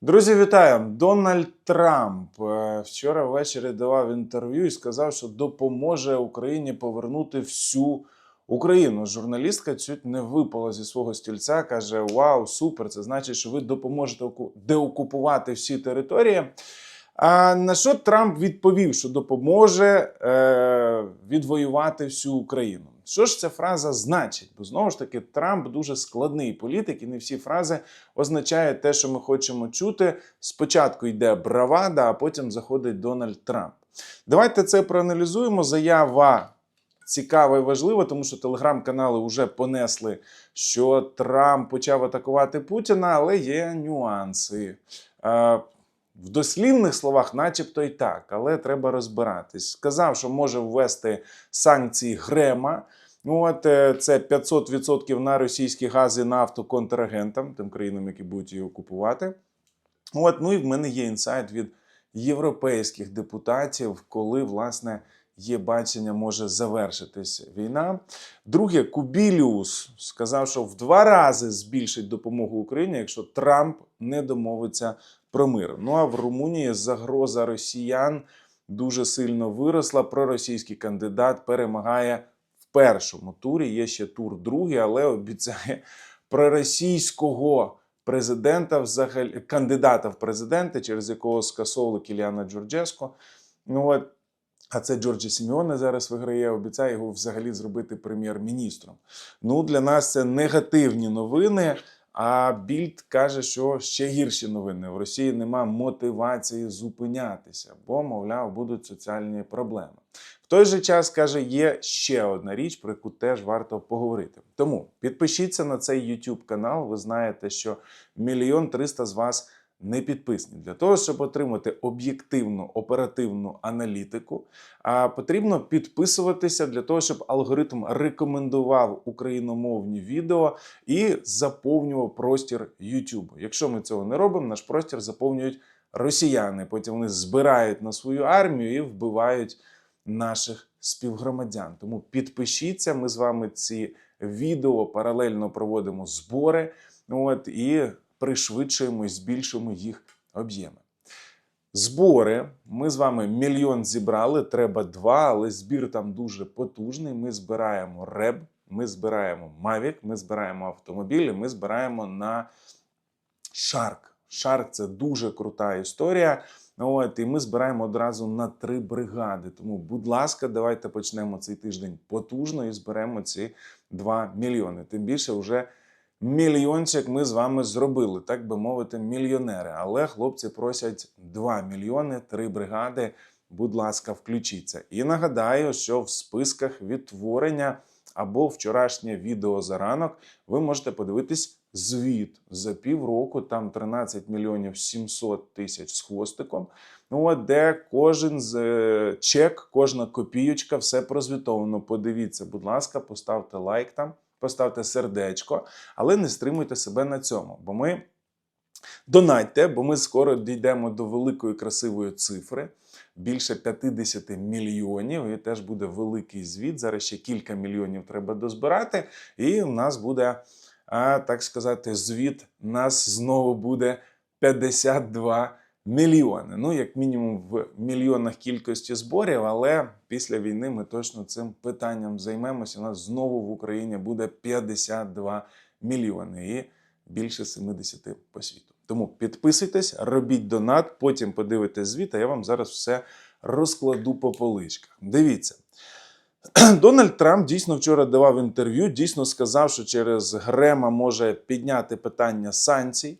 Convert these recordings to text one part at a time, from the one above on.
Друзі, вітаю! Дональд Трамп е, вчора ввечері давав інтерв'ю і сказав, що допоможе Україні повернути всю Україну. Журналістка чуть не випала зі свого стільця. каже: Вау, супер! Це значить, що ви допоможете оку- деокупувати всі території. А на що Трамп відповів, що допоможе е, відвоювати всю Україну? Що ж ця фраза значить? Бо знову ж таки, Трамп дуже складний політик, і не всі фрази означають те, що ми хочемо чути. Спочатку йде бравада, а потім заходить Дональд Трамп. Давайте це проаналізуємо. Заява цікава і важлива, тому що телеграм-канали вже понесли, що Трамп почав атакувати Путіна, але є нюанси. В дослівних словах, начебто і так, але треба розбиратись. Сказав, що може ввести санкції Грема. От е, це 500% на російські гази, нафту контрагентам, тим країнам, які будуть її окупувати. От, ну і в мене є інсайт від європейських депутатів, коли власне є бачення, може завершитись війна. Друге, Кубіліус сказав, що в два рази збільшить допомогу Україні, якщо Трамп не домовиться про мир. Ну а в Румунії загроза росіян дуже сильно виросла. Проросійський кандидат перемагає в першому турі. Є ще тур другий, але обіцяє проросійського президента, взагалі кандидата в президенти, через якого скасовували Кіліана Джорджеско. Ну от. А це Джорджі Сіміоне зараз виграє, обіцяє його взагалі зробити прем'єр-міністром. Ну, для нас це негативні новини. А Більд каже, що ще гірші новини. В Росії нема мотивації зупинятися, бо, мовляв, будуть соціальні проблеми. В той же час каже, є ще одна річ, про яку теж варто поговорити. Тому підпишіться на цей YouTube канал. Ви знаєте, що мільйон триста з вас не підписані. Для того, щоб отримати об'єктивну оперативну аналітику, потрібно підписуватися для того, щоб алгоритм рекомендував україномовні відео і заповнював простір YouTube. Якщо ми цього не робимо, наш простір заповнюють росіяни. Потім вони збирають на свою армію і вбивають наших співгромадян. Тому підпишіться. Ми з вами ці відео паралельно проводимо збори. От і пришвидшуємо і збільшуємо їх об'єми. Збори. Ми з вами мільйон зібрали, треба два, але збір там дуже потужний. Ми збираємо РЕБ, ми збираємо Mavic, ми збираємо автомобілі, ми збираємо на Shark. Shark – це дуже крута історія. От, і ми збираємо одразу на три бригади. Тому, будь ласка, давайте почнемо цей тиждень потужно і зберемо ці 2 мільйони. Тим більше, вже мільйончик ми з вами зробили, так би мовити, мільйонери. Але хлопці просять 2 мільйони, три бригади. Будь ласка, включіться. І нагадаю, що в списках відтворення або вчорашнє відео за ранок ви можете подивитись звіт за півроку, там 13 мільйонів 700 тисяч з хвостиком. Ну, от де кожен з е, чек, кожна копійочка, все прозвітовано. Подивіться, будь ласка, поставте лайк там, поставте сердечко, але не стримуйте себе на цьому, бо ми. Донатьте, бо ми скоро дійдемо до великої красивої цифри. Більше 50 мільйонів, і теж буде великий звіт. Зараз ще кілька мільйонів треба дозбирати, і у нас буде, так сказати, звіт. Нас знову буде 52 мільйони. Ну, як мінімум, в мільйонах кількості зборів, але після війни ми точно цим питанням займемося. У нас знову в Україні буде 52 мільйони і більше 70 по світу. Тому підписуйтесь, робіть донат, потім подивитесь звіт, а я вам зараз все розкладу по поличках. Дивіться. Дональд Трамп дійсно вчора давав інтерв'ю, дійсно сказав, що через Грема може підняти питання санкцій,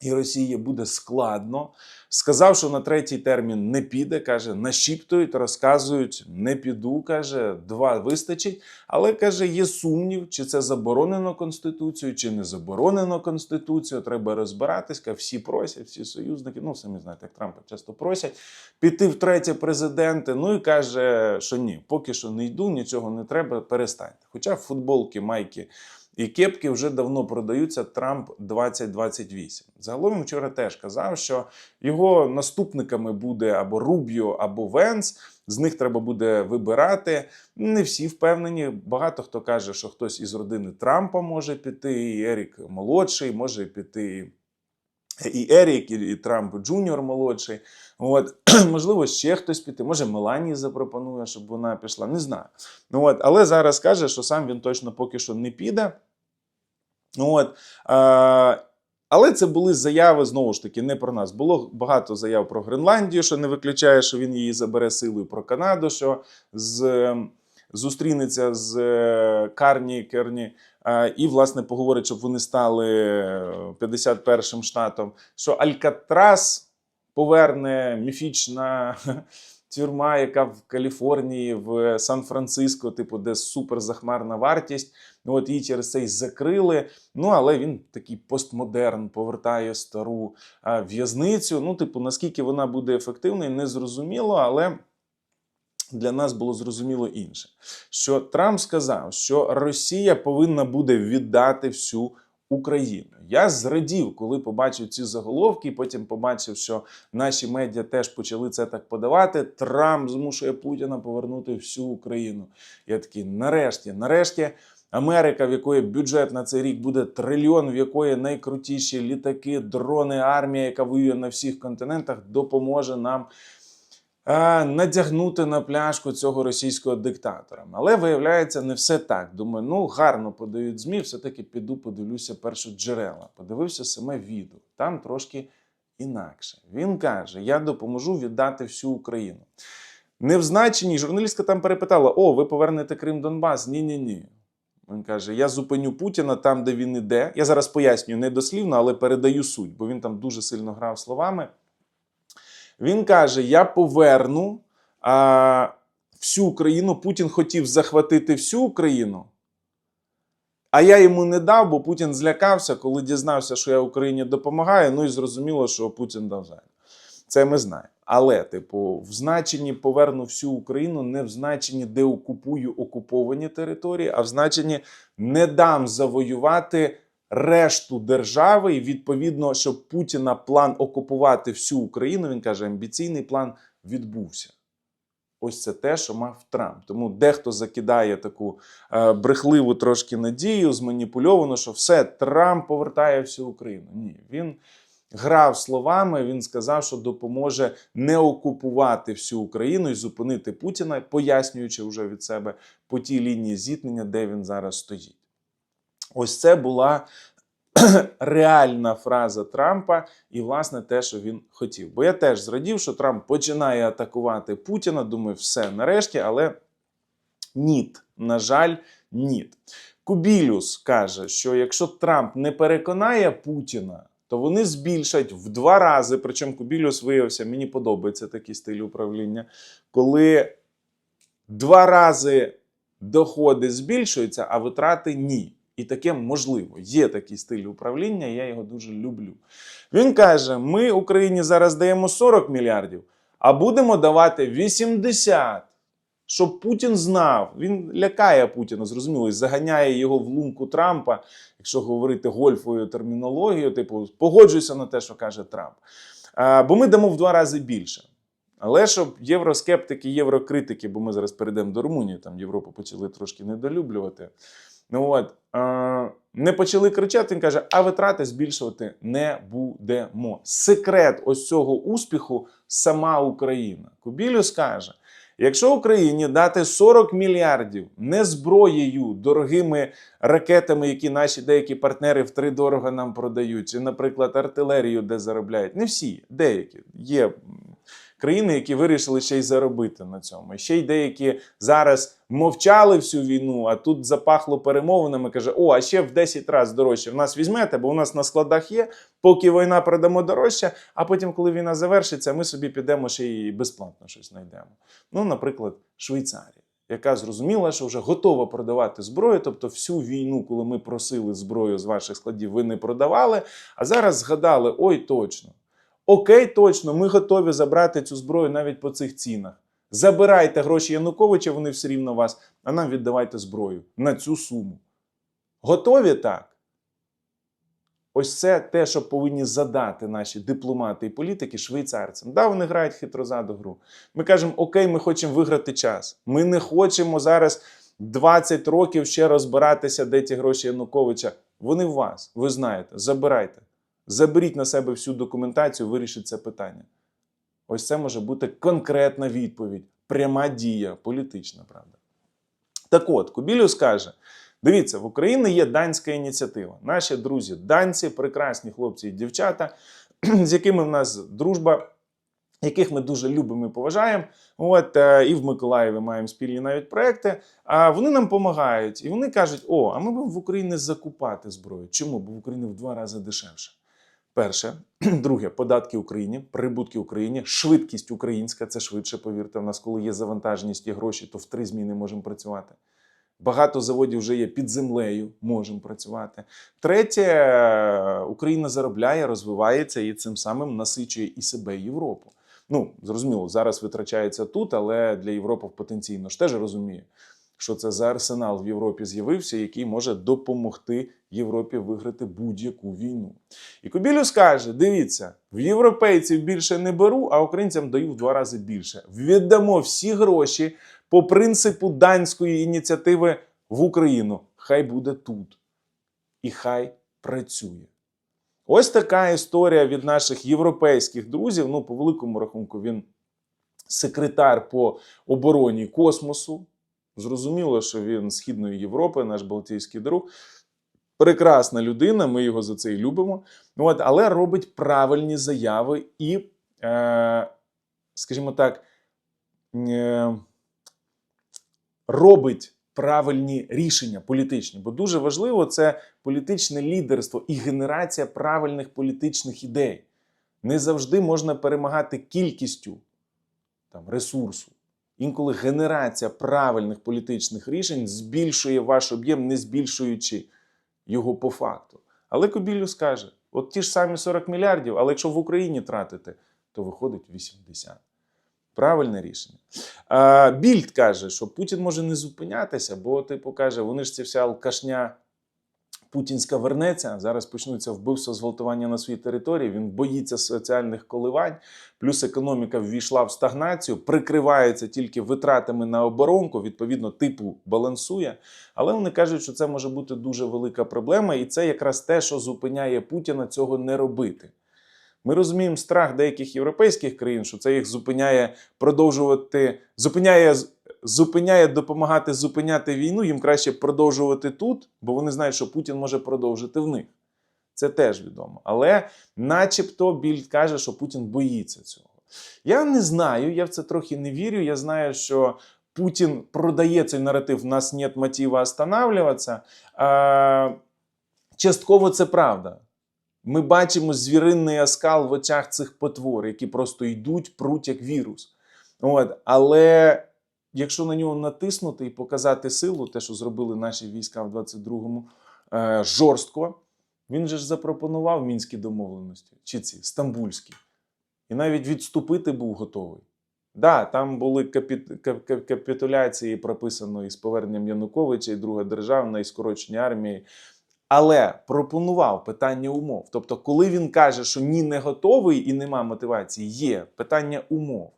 і Росії буде складно. Сказав, що на третій термін не піде, каже, нашіптують, розказують, не піду, каже, два вистачить. Але каже, є сумнів, чи це заборонено Конституцією, чи не заборонено Конституцією. Треба розбиратись. Каже, всі просять, всі союзники. Ну, самі знаєте, як Трампа часто просять піти втретє президенти. Ну і каже, що ні, поки що не йду, нічого не треба, перестаньте. Хоча футболки, майки. І кепки вже давно продаються Трамп 2028. Загалом він вчора теж казав, що його наступниками буде або Рубіо, або Венс. З них треба буде вибирати. Не всі впевнені. Багато хто каже, що хтось із родини Трампа може піти, і Ерік молодший, може піти і Ерік, і, Трамп Джуніор молодший. От, можливо, ще хтось піти. Може, Меланії запропонує, щоб вона пішла. Не знаю. От, але зараз каже, що сам він точно поки що не піде. Ну, От, е, але це були заяви знову ж таки не про нас. Було багато заяв про Гренландію, що не виключає, що він її забере силою, про Канаду, що з, зустрінеться з е, Карні Керні. е, І, власне, поговорить, щоб вони стали е, 51-м штатом. Що Алькатрас поверне міфічна тюрма, яка в Каліфорнії, в Сан-Франциско, типу, де суперзахмарна вартість. Ну, от її через це й закрили. Ну, але він такий постмодерн, повертає стару в'язницю. Ну, типу, наскільки вона буде ефективною, не зрозуміло, але. Для нас було зрозуміло інше, що Трамп сказав, що Росія повинна буде віддати всю Україну. Я зрадів, коли побачив ці заголовки, потім побачив, що наші медіа теж почали це так подавати. Трамп змушує Путіна повернути всю Україну. Я такий, нарешті, нарешті, Америка, в якої бюджет на цей рік буде трильйон, в якої найкрутіші літаки, дрони, армія, яка воює на всіх континентах, допоможе нам надягнути на пляшку цього російського диктатора. Але виявляється, не все так. Думаю, ну гарно подають ЗМІ, все-таки піду, подивлюся перші джерела. Подивився саме відео. Там трошки інакше. Він каже: Я допоможу віддати всю Україну. Не в значенні, журналістка там перепитала: О, ви повернете Крим Донбас? Ні, ні, ні. Він каже: Я зупиню Путіна там, де він іде. Я зараз пояснюю не дослівно, але передаю суть, бо він там дуже сильно грав словами. Він каже: Я поверну а, всю Україну. Путін хотів захватити всю Україну. А я йому не дав, бо Путін злякався, коли дізнався, що я Україні допомагаю. Ну і зрозуміло, що Путін дав займ. Це ми знаємо. Але, типу, в значенні поверну всю Україну, не в значенні деокупую окуповані території, а в значенні не дам завоювати решту держави. І відповідно, щоб Путіна план окупувати всю Україну, він каже, амбіційний план відбувся. Ось це те, що мав Трамп. Тому дехто закидає таку е, брехливу трошки надію, зманіпульовану, що все, Трамп повертає всю Україну. Ні, він грав словами. Він сказав, що допоможе не окупувати всю Україну і зупинити Путіна, пояснюючи вже від себе по тій лінії зіткнення, де він зараз стоїть. Ось це була реальна фраза Трампа і, власне, те, що він хотів. Бо я теж зрадів, що Трамп починає атакувати Путіна. Думаю, все нарешті, але ніт. На жаль, ніт. Кубілюс каже, що якщо Трамп не переконає Путіна, то вони збільшать в два рази. Причому Кубілюс виявився, мені подобається такий стиль управління, коли два рази доходи збільшуються, а витрати ні. І таке можливо. Є такий стиль управління, я його дуже люблю. Він каже: ми Україні зараз даємо 40 мільярдів, а будемо давати 80. Щоб Путін знав, він лякає Путіна, зрозуміло, і заганяє його в лунку Трампа, якщо говорити гольфовою термінологією, типу, погоджуйся на те, що каже Трамп. А, бо ми дамо в два рази більше. Але щоб євроскептики, єврокритики, бо ми зараз перейдемо до Румунії, там Європу почали трошки недолюблювати. Ну от, е, не почали кричати, він каже, а витрати збільшувати не будемо. Секрет ось цього успіху сама Україна. Кубілюс каже, якщо Україні дати 40 мільярдів не зброєю, дорогими ракетами, які наші деякі партнери втридорого нам продають, чи, наприклад, артилерію, де заробляють, не всі, деякі є країни, які вирішили ще й заробити на цьому. Ще й деякі зараз мовчали всю війну, а тут запахло перемовинами. Каже: О, а ще в 10 разів дорожче в нас візьмете, бо у нас на складах є. Поки війна продамо дорожче, а потім, коли війна завершиться, ми собі підемо ще й безплатно щось знайдемо. Ну, наприклад, Швейцарія. Яка зрозуміла, що вже готова продавати зброю, тобто всю війну, коли ми просили зброю з ваших складів, ви не продавали. А зараз згадали: ой, точно, Окей, точно, ми готові забрати цю зброю навіть по цих цінах. Забирайте гроші Януковича, вони все рівно вас, а нам віддавайте зброю на цю суму. Готові так? Ось це те, що повинні задати наші дипломати і політики швейцарцям. Да, вони грають хитрозаду гру. Ми кажемо, окей, ми хочемо виграти час. Ми не хочемо зараз 20 років ще розбиратися, де ті гроші Януковича. Вони в вас, ви знаєте, забирайте. Заберіть на себе всю документацію, вирішіть це питання. Ось це може бути конкретна відповідь, пряма дія, політична, правда. Так от, Кубілюс каже: дивіться, в Україні є данська ініціатива. Наші друзі, данці, прекрасні хлопці і дівчата, з якими в нас дружба, яких ми дуже любимо і поважаємо. От, е, і в Миколаєві маємо спільні навіть проекти. А вони нам допомагають. І вони кажуть: о, а ми будемо в Україні закупати зброю. Чому? Бо в Україні в два рази дешевше. Перше, друге, податки Україні, прибутки Україні, швидкість українська це швидше, повірте. В нас, коли є завантаженість і гроші, то в три зміни можемо працювати. Багато заводів вже є під землею, можемо працювати. Третє, Україна заробляє, розвивається і цим самим насичує і себе, і Європу. Ну, зрозуміло, зараз витрачається тут, але для Європи потенційно ж теж розуміє, що це за арсенал в Європі з'явився, який може допомогти Європі виграти будь-яку війну. І Кобілюс каже: дивіться, в європейців більше не беру, а українцям даю в два рази більше. Віддамо всі гроші по принципу данської ініціативи в Україну. Хай буде тут. І хай працює. Ось така історія від наших європейських друзів. Ну, по великому рахунку, він секретар по обороні космосу. Зрозуміло, що він Східної Європи, наш Балтійський друг. Прекрасна людина, ми його за це і любимо. От, але робить правильні заяви і, е, скажімо так, е, робить правильні рішення політичні. Бо дуже важливо це політичне лідерство і генерація правильних політичних ідей. Не завжди можна перемагати кількістю там, ресурсу. Інколи генерація правильних політичних рішень збільшує ваш об'єм, не збільшуючи його по факту. Але Кобілю скаже: от ті ж самі 40 мільярдів, але якщо в Україні тратити, то виходить 80. Правильне рішення. А, Більд каже, що Путін може не зупинятися, бо, типу, каже, вони ж ця вся алкашня путінська вернеться. Зараз почнуться вбивства, зґвалтування на своїй території. Він боїться соціальних коливань, плюс економіка ввійшла в стагнацію, прикривається тільки витратами на оборонку, відповідно, типу балансує. Але вони кажуть, що це може бути дуже велика проблема, і це якраз те, що зупиняє Путіна цього не робити. Ми розуміємо страх деяких європейських країн, що це їх зупиняє продовжувати, зупиняє, зупиняє допомагати зупиняти війну. Їм краще продовжувати тут, бо вони знають, що Путін може продовжити в них. Це теж відомо. Але, начебто, Більд каже, що Путін боїться цього. Я не знаю, я в це трохи не вірю. Я знаю, що Путін продає цей наратив, у нас нет мотива останавливатися. Частково це правда. Ми бачимо звіринний оскал в очах цих потвор, які просто йдуть, пруть як вірус. От. Але якщо на нього натиснути і показати силу, те, що зробили наші війська в 22-му, е, жорстко, він же ж запропонував мінські домовленості, чи ці стамбульські. І навіть відступити був готовий. Да, там були капі- кап- кап- капітуляції, прописано із поверненням Януковича, і Друга державна, і скорочення армії. Але пропонував питання умов. Тобто, коли він каже, що ні, не готовий і нема мотивації, є питання умов.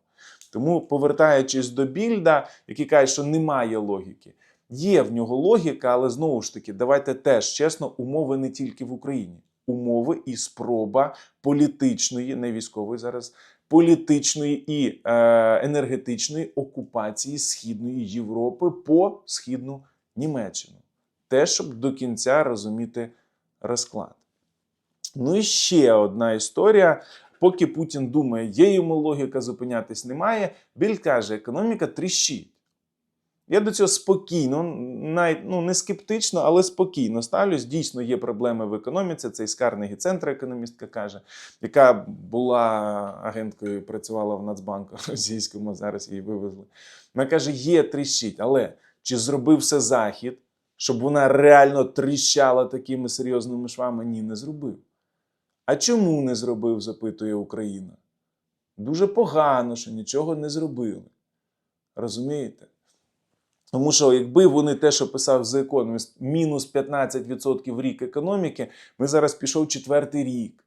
Тому, повертаючись до Більда, який каже, що немає логіки, є в нього логіка, але знову ж таки, давайте теж чесно, умови не тільки в Україні. Умови і спроба політичної, не військової зараз, політичної і е, енергетичної окупації Східної Європи по східну Німеччину те, щоб до кінця розуміти розклад. Ну і ще одна історія. Поки Путін думає, є йому логіка зупинятись немає, Біль каже, економіка тріщить. Я до цього спокійно, навіть ну, не скептично, але спокійно ставлюсь. Дійсно, є проблеми в економіці. Це із Карнегі центр економістка каже, яка була агенткою, працювала в Нацбанку російському, зараз її вивезли. Вона каже: є тріщить, але чи зробив все Захід? щоб вона реально тріщала такими серйозними швами, ні, не зробив. А чому не зробив, запитує Україна. Дуже погано, що нічого не зробили. Розумієте? Тому що, якби вони те, що писав The Economist, мінус 15% рік економіки, ми зараз пішов четвертий рік.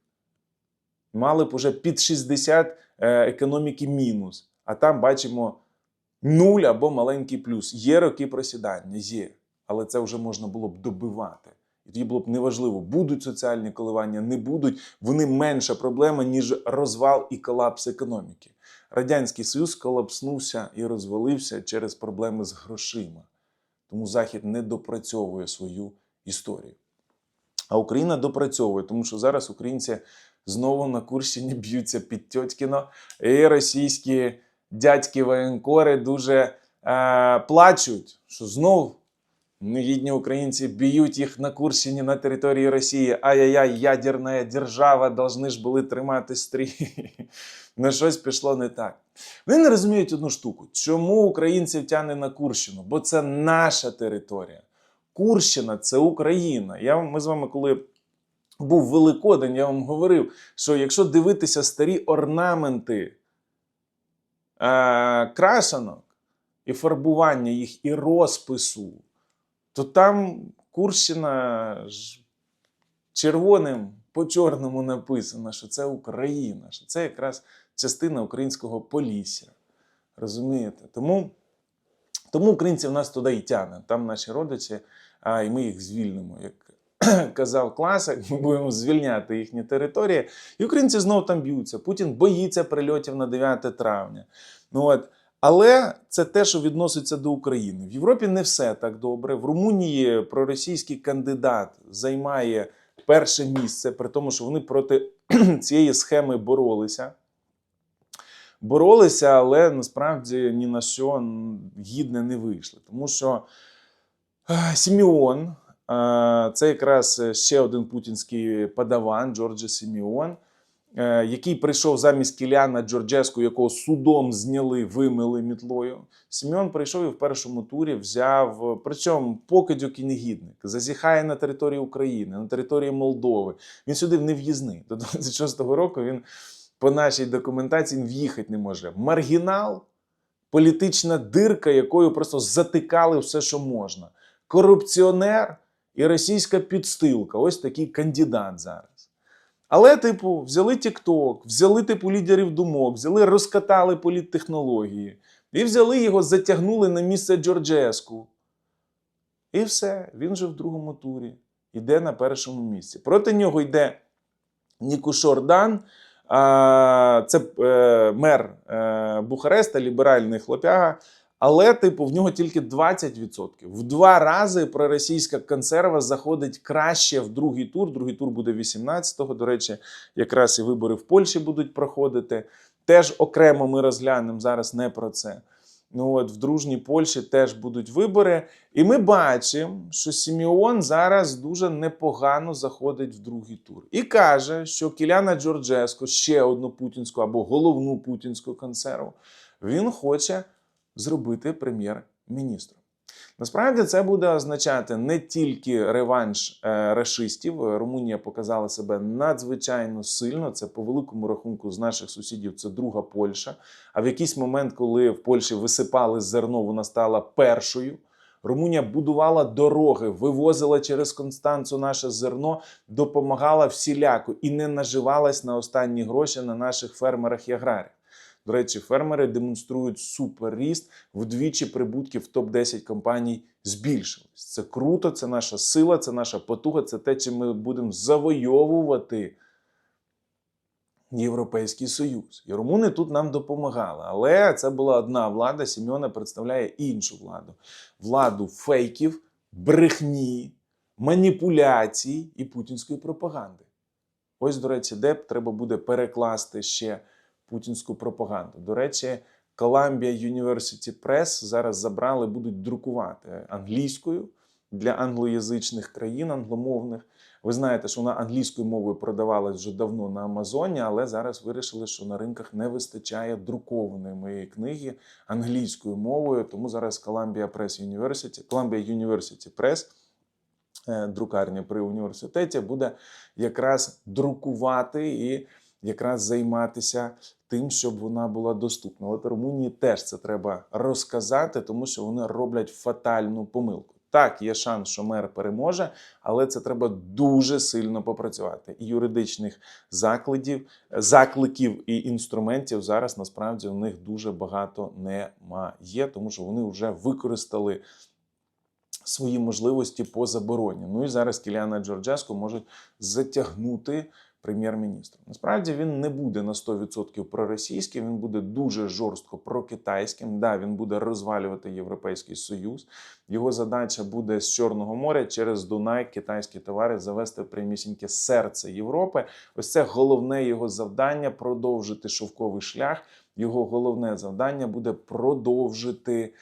Мали б уже під 60 е, економіки мінус. А там бачимо нуль або маленький плюс. Є роки просідання, є але це вже можна було б добивати. І тоді було б неважливо, будуть соціальні коливання, не будуть. Вони менша проблема, ніж розвал і колапс економіки. Радянський Союз колапснувся і розвалився через проблеми з грошима. Тому Захід не допрацьовує свою історію. А Україна допрацьовує, тому що зараз українці знову на Курщині б'ються під Тьоткіно, і російські дядьки воєнкори дуже е, плачуть, що знов негідні українці б'ють їх на Курщині на території Росії. Ай-яй-яй, ядерна держава, должны ж були тримати стрій. На щось пішло не так. Вони не розуміють одну штуку, чому українців тягне на Курщину? Бо це наша територія. Курщина це Україна. Я, ми з вами, коли був Великодень, я вам говорив, що якщо дивитися старі орнаменти е, крашанок і фарбування їх і розпису, то там Курщина червоним по чорному написано, що це Україна, що це якраз частина українського полісся. Розумієте? Тому, тому українців нас туди і тягне. Там наші родичі, а, і ми їх звільнимо. Як казав класик, ми будемо звільняти їхні території. І українці знову там б'ються. Путін боїться прильотів на 9 травня. Ну, от. Але це те, що відноситься до України. В Європі не все так добре. В Румунії проросійський кандидат займає перше місце, при тому, що вони проти цієї схеми боролися. Боролися, але насправді ні на що гідне не вийшли. Тому що е, Сіміон, е, це якраз ще один путінський подаван Джорджа Сіміон, е, який прийшов замість Кіляна Джорджеску, якого судом зняли, вимили мітлою. Сімеон прийшов і в першому турі взяв, причому покидьок і негідник, зазіхає на території України, на території Молдови. Він сюди не в'їзний. До 26-го року він по нашій документації в'їхати не може. Маргінал, політична дирка, якою просто затикали все, що можна. Корупціонер і російська підстилка. Ось такий кандидат зараз. Але, типу, взяли TikTok, взяли типу лідерів думок, взяли, розкатали політтехнології і взяли його, затягнули на місце Джорджеску. І все, він же в другому турі йде на першому місці. Проти нього йде Нікушор-Дан, а, це е, мер е, Бухареста, ліберальний хлопяга. Але, типу, в нього тільки 20%. В два рази проросійська консерва заходить краще в другий тур. Другий тур буде 18-го. До речі, якраз і вибори в Польщі будуть проходити. Теж окремо ми розглянемо зараз не про це. Ну от в дружній Польщі теж будуть вибори. І ми бачимо, що Сіміон зараз дуже непогано заходить в другий тур. І каже, що Кіляна Джорджеско, ще одну путінську або головну путінську консерву, він хоче зробити прем'єр-міністром. Насправді це буде означати не тільки реванш е, рашистів. Румунія показала себе надзвичайно сильно. Це по великому рахунку з наших сусідів. Це друга Польща. А в якийсь момент, коли в Польщі висипали зерно, вона стала першою. Румунія будувала дороги, вивозила через Констанцу наше зерно, допомагала всіляко і не наживалась на останні гроші на наших фермерах і аграріях. До речі, фермери демонструють суперріст, вдвічі прибутки в топ-10 компаній збільшились. Це круто, це наша сила, це наша потуга, це те, чим ми будемо завойовувати Європейський Союз. І румуни тут нам допомагали. Але це була одна влада. Сімьона представляє іншу владу: владу фейків, брехні, маніпуляцій і путінської пропаганди. Ось, до речі, де треба буде перекласти ще путінську пропаганду. До речі, Columbia University Press зараз забрали, будуть друкувати англійською для англоязичних країн, англомовних. Ви знаєте, що вона англійською мовою продавалась вже давно на Амазоні, але зараз вирішили, що на ринках не вистачає друкованої моєї книги англійською мовою. Тому зараз Columbia Press University, Columbia University Press, е, друкарня при університеті, буде якраз друкувати і якраз займатися тим, щоб вона була доступна. От Румунії теж це треба розказати, тому що вони роблять фатальну помилку. Так, є шанс, що мер переможе, але це треба дуже сильно попрацювати. І юридичних закладів, закликів і інструментів зараз насправді у них дуже багато немає, тому що вони вже використали свої можливості по забороні. Ну і зараз Кіліана Джорджеско можуть затягнути прем'єр-міністра. Насправді він не буде на 100% проросійським, він буде дуже жорстко прокитайським. Да, він буде розвалювати Європейський Союз. Його задача буде з Чорного моря через Дунай китайські товари завести в прямісіньке серце Європи. Ось це головне його завдання продовжити шовковий шлях. Його головне завдання буде продовжити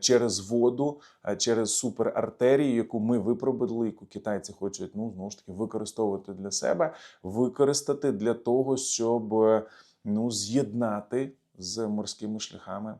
через воду, е, через суперартерію, яку ми випробували, яку китайці хочуть ну знову ж таки використовувати для себе, використати для того, щоб е, ну з'єднати з морськими шляхами.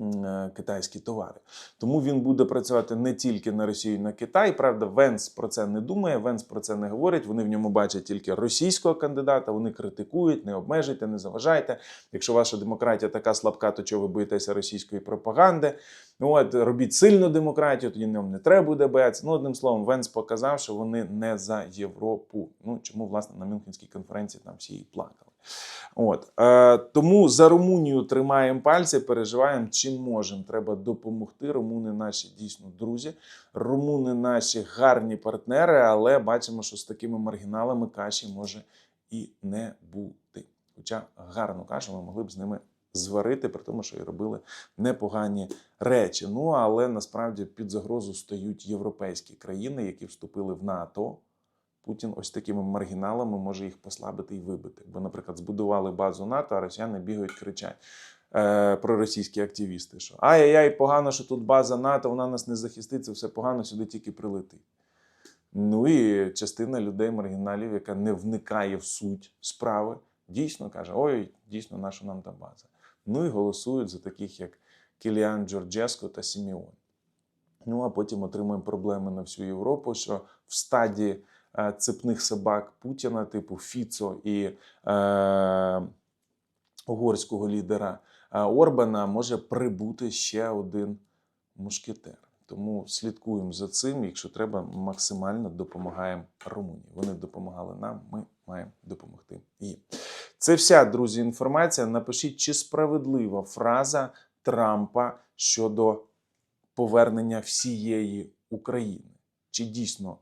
Е, Китайські товари, тому він буде працювати не тільки на Росію, на Китай. Правда, Венс про це не думає. Венс про це не говорить. Вони в ньому бачать тільки російського кандидата. Вони критикують, не обмежуйте, не заважайте. Якщо ваша демократія така слабка, то чого ви боїтеся російської пропаганди? Ну от робіть сильну демократію, тоді нам не треба буде боятися. Ну, одним словом, Венс показав, що вони не за Європу. Ну чому власне на Мюнхенській конференції там всі і плакали. От е, тому за Румунію тримаємо пальці, переживаємо, чим можемо. Треба допомогти. Румуни наші дійсно друзі. Румуни наші гарні партнери, але бачимо, що з такими маргіналами каші може і не бути. Хоча гарну кашу ми могли б з ними зварити, при тому, що і робили непогані речі. Ну але насправді під загрозу стають європейські країни, які вступили в НАТО. Путін ось такими маргіналами може їх послабити і вибити. Бо, наприклад, збудували базу НАТО, а росіяни бігають, кричать е, проросійські активісти, що ай-яй-яй, погано, що тут база НАТО, вона нас не захистить, це все погано, сюди тільки прилетить. Ну і частина людей, маргіналів, яка не вникає в суть справи, дійсно каже: ой, дійсно, наша нам та база. Ну і голосують за таких, як Кіліан Джорджеско та Сіміон. Ну а потім отримуємо проблеми на всю Європу, що в стадії цепних собак Путіна, типу Фіцо і е, угорського лідера е, Орбана, може прибути ще один мушкетер. Тому слідкуємо за цим. Якщо треба, максимально допомагаємо Румунії. Вони допомагали нам, ми маємо допомогти їм. Це вся, друзі, інформація. Напишіть, чи справедлива фраза Трампа щодо повернення всієї України. Чи дійсно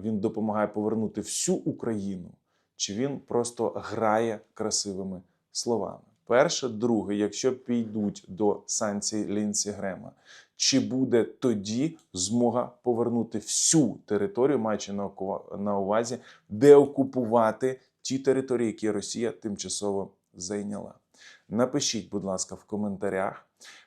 він допомагає повернути всю Україну, чи він просто грає красивими словами? Перше, друге, якщо підуть до санкцій Лінсі Грема, чи буде тоді змога повернути всю територію, маючи на увазі, де окупувати ті території, які Росія тимчасово зайняла? Напишіть, будь ласка, в коментарях.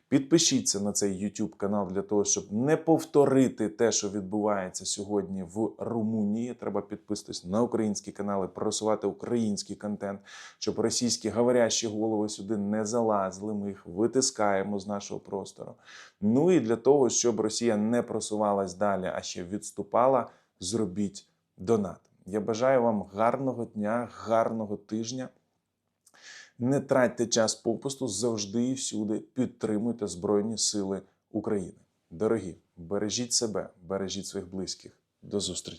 Підпишіться на цей YouTube канал для того, щоб не повторити те, що відбувається сьогодні в Румунії. Треба підписуватись на українські канали, просувати український контент, щоб російські говорящі голови сюди не залазили. Ми їх витискаємо з нашого простору. Ну і для того, щоб Росія не просувалась далі, а ще відступала, зробіть донат. Я бажаю вам гарного дня, гарного тижня. Не тратьте час попусту, завжди і всюди підтримуйте Збройні Сили України. Дорогі, бережіть себе, бережіть своїх близьких. До зустрічі!